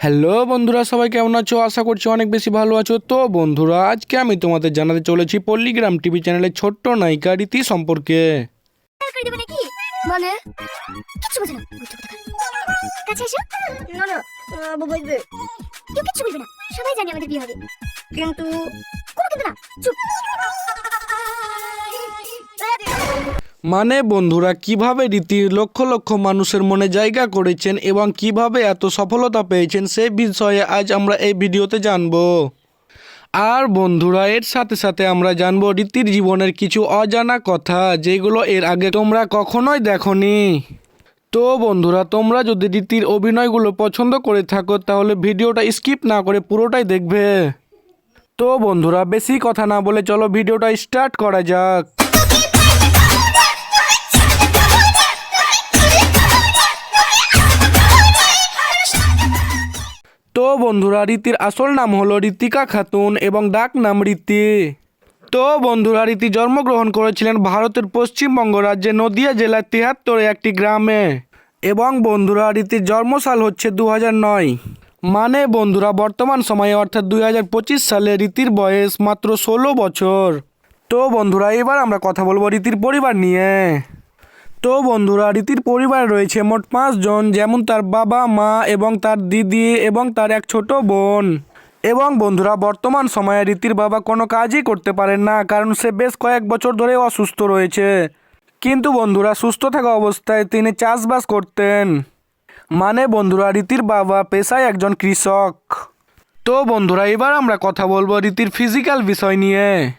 Hello বন্ধুরা সবাই কেমন আছো? আশা করছি অনেক বেশি ভালো আছো। তো বন্ধুরা আজকে আমি তোমাদের জানাতে চলেছি পল্লীগ্রাম টিভি চ্যানেলের ছোট্ট নায়িকা রীতি সম্পর্কে। করে দেবে নাকি? মানে কিচ্ছু মানে বন্ধুরা, কীভাবে রীতি লক্ষ লক্ষ মানুষের মনে জায়গা করেছেন এবং কীভাবে এত সফলতা পেয়েছেন সে বিষয়ে আজ আমরা এই ভিডিওতে জানব। আর বন্ধুরা, এর সাথে সাথে আমরা জানব রীতির জীবনের কিছু অজানা কথা, যেগুলো এর আগে তোমরা কখনোই দেখনি। তো বন্ধুরা, তোমরা যদি রীতির অভিনয়গুলো পছন্দ করে থাকো, তাহলে ভিডিওটা স্কিপ না করে পুরোটাই দেখবে। তো বন্ধুরা, বেশি কথা না বলে চলো ভিডিওটা স্টার্ট করা যাক। বন্ধুরা, রীতির আসল নাম হলো ঋতিকা খাতুন এবং ডাক নাম রীতি। তো বন্ধুরা, রীতি জন্মগ্রহণ করেছিলেন ভারতের পশ্চিমবঙ্গ রাজ্যে নদিয়া জেলার তিহাত্তরে একটি গ্রামে। এবং বন্ধুরা, রীতির জন্মসাল হচ্ছে দু নয়। মানে বন্ধুরা, বর্তমান সময়ে অর্থাৎ দুই হাজার পঁচিশ সালে রীতির বয়স মাত্র ষোলো বছর। তো বন্ধুরা, এবার আমরা কথা বলব রীতির পরিবার নিয়ে। তো বন্ধুরা, রীতির পরিবার রয়েছে মোট পাঁচজন যেমন তার বাবা, মা এবং তার দিদি এবং তার এক ছোট বোন। এবং বন্ধুরা, বর্তমান সময়ে রীতির বাবা কোনো কাজই করতে পারেন না, কারণ সে বেশ কয়েক বছর ধরে অসুস্থ রয়েছে। কিন্তু বন্ধুরা, সুস্থ থাকা অবস্থায় তিনি চাষবাস করতেন। মানে বন্ধুরা, রীতির বাবা পেশায় একজন কৃষক। তো বন্ধুরা, এবার আমরা কথা বলব রীতির ফিজিক্যাল বিষয় নিয়ে।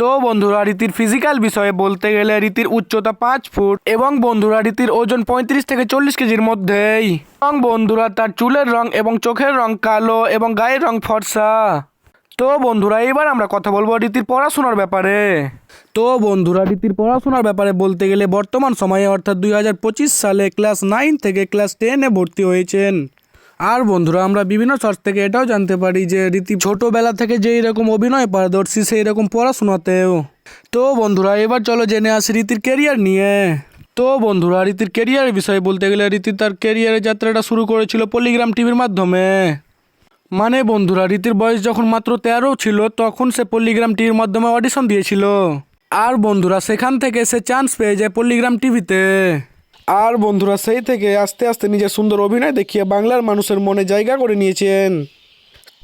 তো বন্ধুরা, রীতির ফিজিক্যাল বিষয়ে বলতে গেলে রীতির উচ্চতা পাঁচ ফুট এবং বন্ধুরা, রীতির ওজন পঁয়ত্রিশ থেকে চল্লিশ কেজির মধ্যেই। এবং বন্ধুরা, তার চুলের রং এবং চোখের রং কালো এবং গায়ের রং ফর্সা। তো বন্ধুরা, এবার আমরা কথা বলব রীতির পড়াশোনার ব্যাপারে। তো বন্ধুরা, রীতির পড়াশোনার ব্যাপারে বলতে গেলে বর্তমান সময়ে অর্থাৎ দুই হাজার পঁচিশ সালে ক্লাস নাইন থেকে ক্লাস টেনে ভর্তি হয়েছেন। আর বন্ধুরা, আমরা বিভিন্ন সোর্স থেকে এটাও জানতে পারি যে রীতি ছোটবেলা থেকে যেই রকম অভিনয় পারদর্শী, সেই রকম পড়াশোনাতেও। তো বন্ধুরা, এবার চলো জেনে আসি রীতির কেরিয়ার নিয়ে। তো বন্ধুরা, রীতির কেরিয়ারের বিষয়ে বলতে গেলে রীতি তার কেরিয়ারের যাত্রাটা শুরু করেছিল পলিগ্রাম টিভির মাধ্যমে। মানে বন্ধুরা, রীতির বয়স যখন মাত্র তেরো ছিল, তখন সে পল্লিগ্রাম টিভির মাধ্যমে অডিশন দিয়েছিল। আর বন্ধুরা, সেখান থেকে সে চান্স পেয়ে যায় পল্লিগ্রাম টিভিতে আর বন্ধুরা সেই থেকে আস্তে আস্তে নিজের সুন্দর অভিনয় দেখিয়ে বাংলার মানুষের মনে জায়গা করে নিয়েছেন।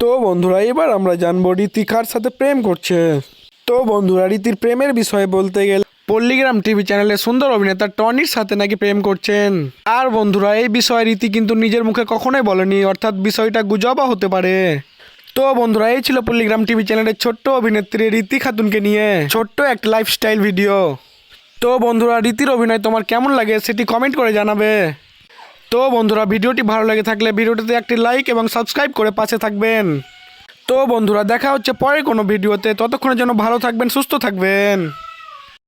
তো বন্ধুরা, এবার আমরা জানব রীতি কার সাথে প্রেম করছে। তো বন্ধুরা, রীতির প্রেমের বিষয়ে বলতে গেলে পল্লিগ্রাম টিভি চ্যানেলে সুন্দর অভিনেতা টনির সাথে নাকি প্রেম করছেন। আর বন্ধুরা, এই বিষয়ে রীতি কিন্তু নিজের মুখে কখনোই বলেনি, অর্থাৎ বিষয়টা গুজবা হতে পারে। তো বন্ধুরা, এই ছিল পল্লিগ্রাম টিভি চ্যানেলের ছোট্ট অভিনেত্রী রীতি খাতুনকে নিয়ে ছোট্ট একটা লাইফস্টাইল ভিডিও তো বন্ধুরা, রীতির অভিনয় তোমার কেমন লাগে সেটি কমেন্ট করে জানাবে। তো বন্ধুরা, ভিডিওটি ভালো লাগে থাকলে ভিডিওটিতে একটি লাইক এবং সাবস্ক্রাইব করে পাশে থাকবেন। তো বন্ধুরা, দেখা হচ্ছে পরে কোনো ভিডিওতে। ততক্ষণের জন্য ভালো থাকবেন, সুস্থ থাকবেন।